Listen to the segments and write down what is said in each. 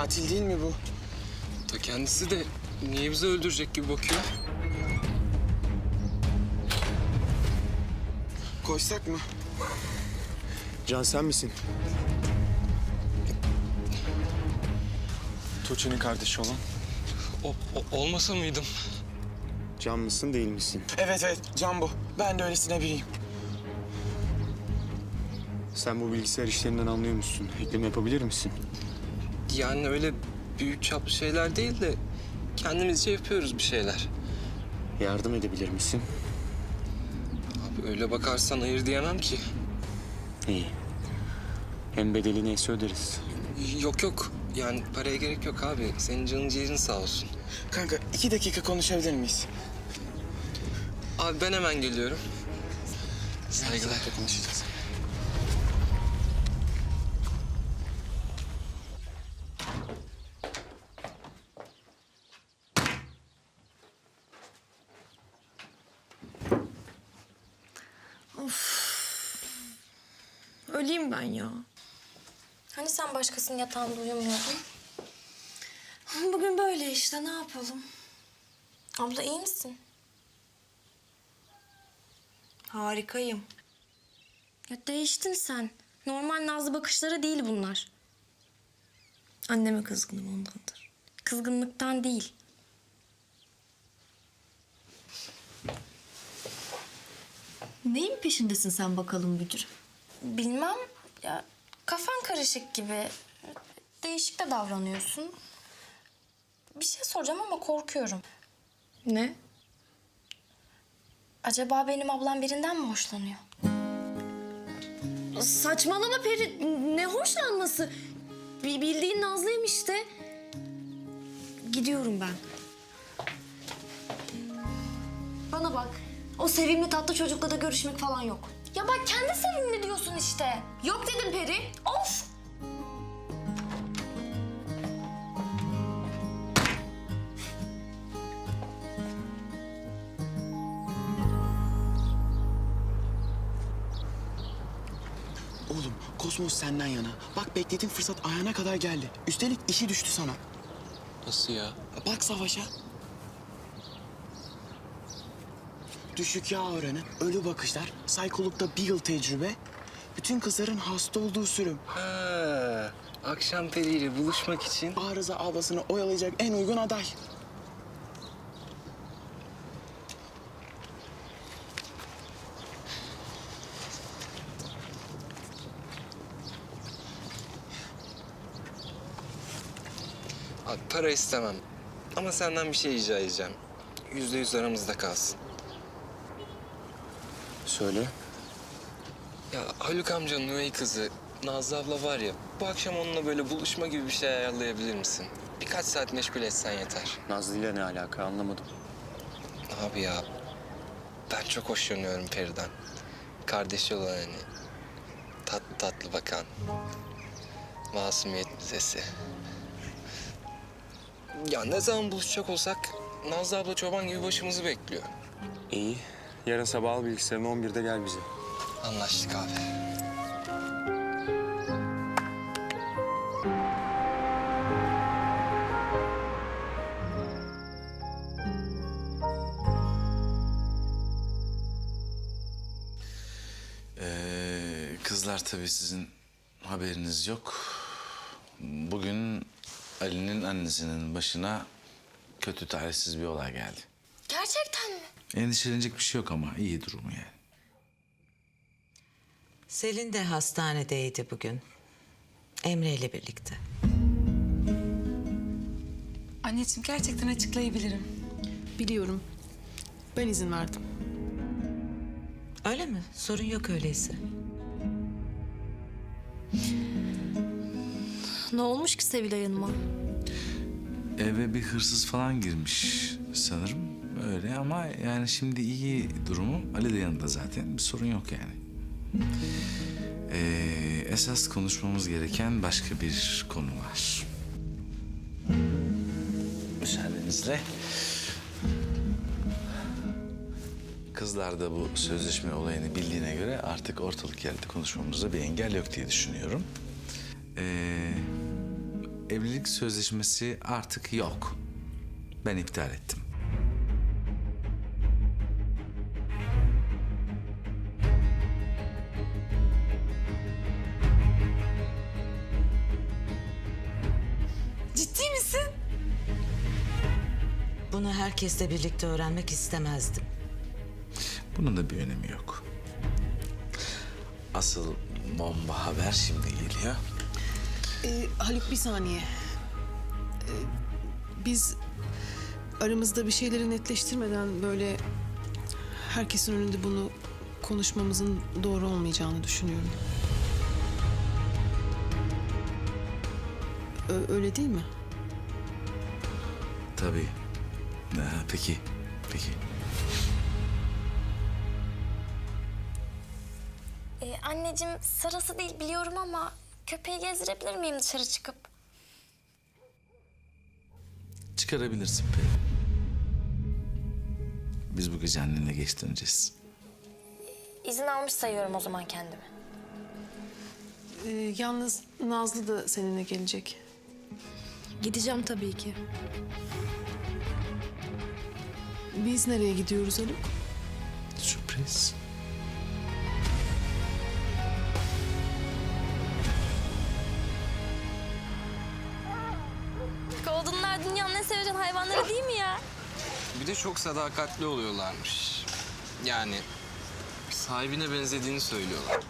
Katil değil mi bu? Ta kendisi de niye bizi öldürecek gibi bakıyor? Koysak mı? Can sen misin? Tuğçe'nin kardeşi olan. O, o- olmasa mıydım? Can mısın değil misin? Evet evet Can bu. Ben de öylesine biriyim. Sen bu bilgisayar işlerinden anlıyor musun? Ekleme yapabilir misin? Yani öyle büyük çaplı şeyler değil de kendimizce yapıyoruz bir şeyler. Yardım edebilir misin? Abi öyle bakarsan hayır diyemem ki. İyi. Hem bedeli neyse öderiz. Yok yok. Yani paraya gerek yok abi. Senin canın ciğerin sağ olsun. Kanka iki dakika konuşabilir miyiz? Abi ben hemen geliyorum. Saygılar. konuşacağız. Öleyim ben ya. Hani sen başkasının yatağında uyumuyordun? Bugün böyle işte ne yapalım? Abla iyi misin? Harikayım. Ya değiştin sen. Normal nazlı bakışları değil bunlar. Anneme kızgınım ondandır. Kızgınlıktan değil. Neyin peşindesin sen bakalım müdür? Bilmem. Ya kafan karışık gibi. Değişik de davranıyorsun. Bir şey soracağım ama korkuyorum. Ne? Acaba benim ablam birinden mi hoşlanıyor? Saçmalama Peri. Ne hoşlanması? Bir bildiğin Nazlı'yım işte. Gidiyorum ben. Bana bak. O sevimli tatlı çocukla da görüşmek falan yok. Ya bak kendi sevimli işte. Yok dedim Peri. Of! Oğlum Kosmos senden yana. Bak beklediğin fırsat ayağına kadar geldi. Üstelik işi düştü sana. Nasıl ya? Bak savaşa. Düşük yağ oranı, ölü bakışlar, saykolukta bir yıl tecrübe. Bütün kızların hasta olduğu sürüm. Ha, akşam periyle buluşmak için Arıza ablasını oyalayacak en uygun aday. Abi para istemem. Ama senden bir şey rica edeceğim. Yüzde yüz aramızda kalsın. Söyle. Ya Haluk amcanın üvey kızı Nazlı abla var ya... ...bu akşam onunla böyle buluşma gibi bir şey ayarlayabilir misin? Birkaç saat meşgul etsen yeter. Nazlı ile ne alaka anlamadım. Abi ya ben çok hoşlanıyorum Peri'den. Kardeşi olan hani. Tatlı tatlı bakan. Masumiyet müzesi. Ya ne zaman buluşacak olsak Nazlı abla çoban gibi başımızı bekliyor. İyi. Yarın sabah al bilgisayarını 11'de gel bize. Anlaştık abi. Ee, kızlar tabii sizin haberiniz yok. Bugün Ali'nin annesinin başına kötü talihsiz bir olay geldi. Gerçekten mi? Endişelenecek bir şey yok ama iyi durumu yani. Selin de hastanedeydi bugün. Emre ile birlikte. Anneciğim gerçekten açıklayabilirim. Biliyorum. Ben izin verdim. Öyle mi? Sorun yok öyleyse. Ne olmuş ki Sevilay Hanım'a? Eve bir hırsız falan girmiş sanırım. Öyle ama yani şimdi iyi durumu. Ali de yanında zaten. Bir sorun yok yani. Ee, esas konuşmamız gereken başka bir konu var. Müsaadenizle. Kızlar da bu sözleşme olayını bildiğine göre artık ortalık yerde konuşmamızda bir engel yok diye düşünüyorum. Ee, evlilik sözleşmesi artık yok. Ben iptal ettim. Bunu herkesle birlikte öğrenmek istemezdim. Bunun da bir önemi yok. Asıl bomba haber şimdi geliyor. Ee, Haluk bir saniye. Ee, biz aramızda bir şeyleri netleştirmeden böyle herkesin önünde bunu konuşmamızın doğru olmayacağını düşünüyorum. Ö- öyle değil mi? Tabii. Ha, peki, peki. Ee, anneciğim sırası değil biliyorum ama köpeği gezdirebilir miyim dışarı çıkıp? Çıkarabilirsin Pelin. Biz bu gece annenle geç döneceğiz. İzin almış sayıyorum o zaman kendimi. Ee, yalnız Nazlı da seninle gelecek. Gideceğim tabii ki. Biz nereye gidiyoruz Haluk? Sürpriz. Goldenlar dünyanın en sevilen hayvanları değil mi ya? Bir de çok sadakatli oluyorlarmış. Yani sahibine benzediğini söylüyorlar.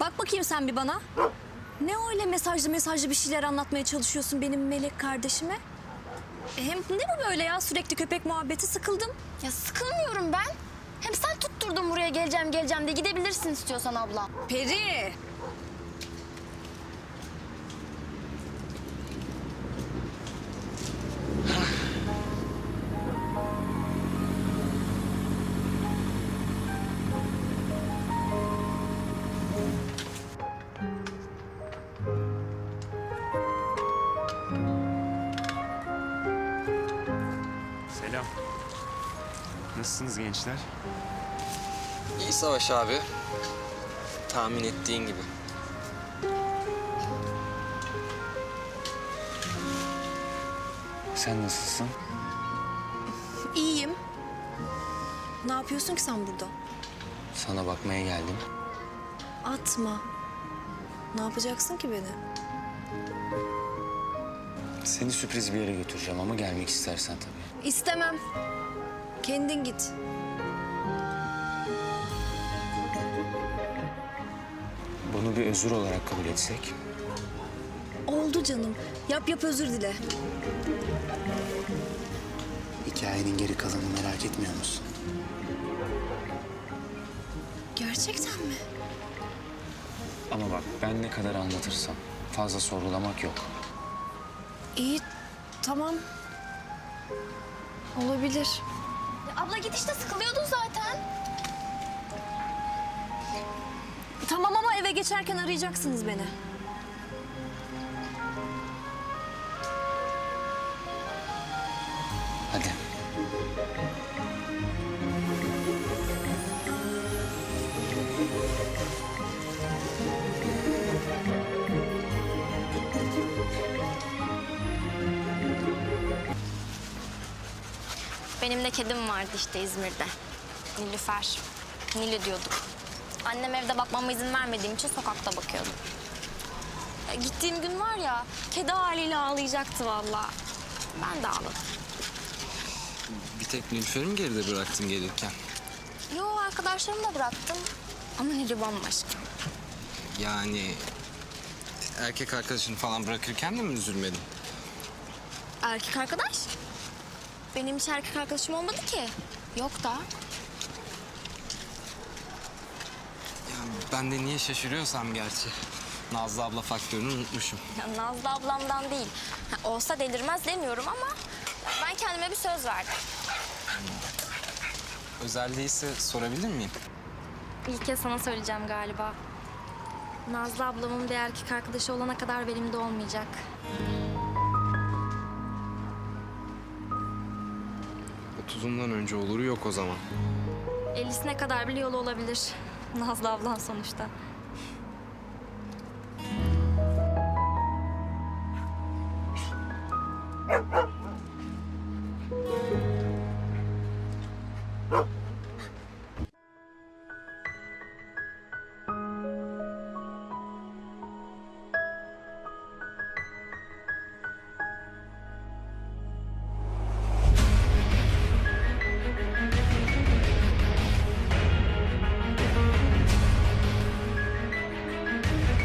Bak bakayım sen bir bana. Ne öyle mesajlı mesajlı bir şeyler anlatmaya çalışıyorsun benim melek kardeşime? Hem ne bu böyle ya sürekli köpek muhabbeti sıkıldım. Ya sıkılmıyorum ben. Hem sen tutturdun buraya geleceğim geleceğim diye gidebilirsin istiyorsan abla. Peri. Nasılsınız gençler? İyi savaş abi. Tahmin ettiğin gibi. Sen nasılsın? İyiyim. Ne yapıyorsun ki sen burada? Sana bakmaya geldim. Atma. Ne yapacaksın ki beni? Seni sürpriz bir yere götüreceğim ama gelmek istersen tabii. İstemem. Kendin git. Bunu bir özür olarak kabul etsek. Oldu canım. Yap yap özür dile. Hikayenin geri kalanını merak etmiyor musun? Gerçekten mi? Ama bak ben ne kadar anlatırsam fazla sorgulamak yok. İyi. Tamam. Olabilir. Abla git işte sıkılıyordun zaten. Tamam ama eve geçerken arayacaksınız beni. Hadi. Benim de kedim vardı işte İzmir'de. Nilüfer. Nilü diyorduk. Annem evde bakmama izin vermediğim için sokakta bakıyordum. Ya gittiğim gün var ya, kedi haliyle ağlayacaktı vallahi. Ben de ağladım. Bir tek Nilüfer'i mi geride bıraktın gelirken? Yo arkadaşlarımı da bıraktım. Ama Nilü bambaşka. Yani erkek arkadaşını falan bırakırken de mi üzülmedin? Erkek arkadaş? Benim hiç erkek arkadaşım olmadı ki. Yok da. Yani ben de niye şaşırıyorsam gerçi. Nazlı abla faktörünü unutmuşum. Ya Nazlı ablamdan değil. Ha, olsa delirmez demiyorum ama ben kendime bir söz verdim. Özel değilse sorabilir miyim? İlk kez sana söyleyeceğim galiba. Nazlı ablamın bir erkek arkadaşı olana kadar benim de olmayacak. Otuzundan önce oluru yok o zaman. Ellisine kadar bile yolu olabilir. Nazlı ablan sonuçta.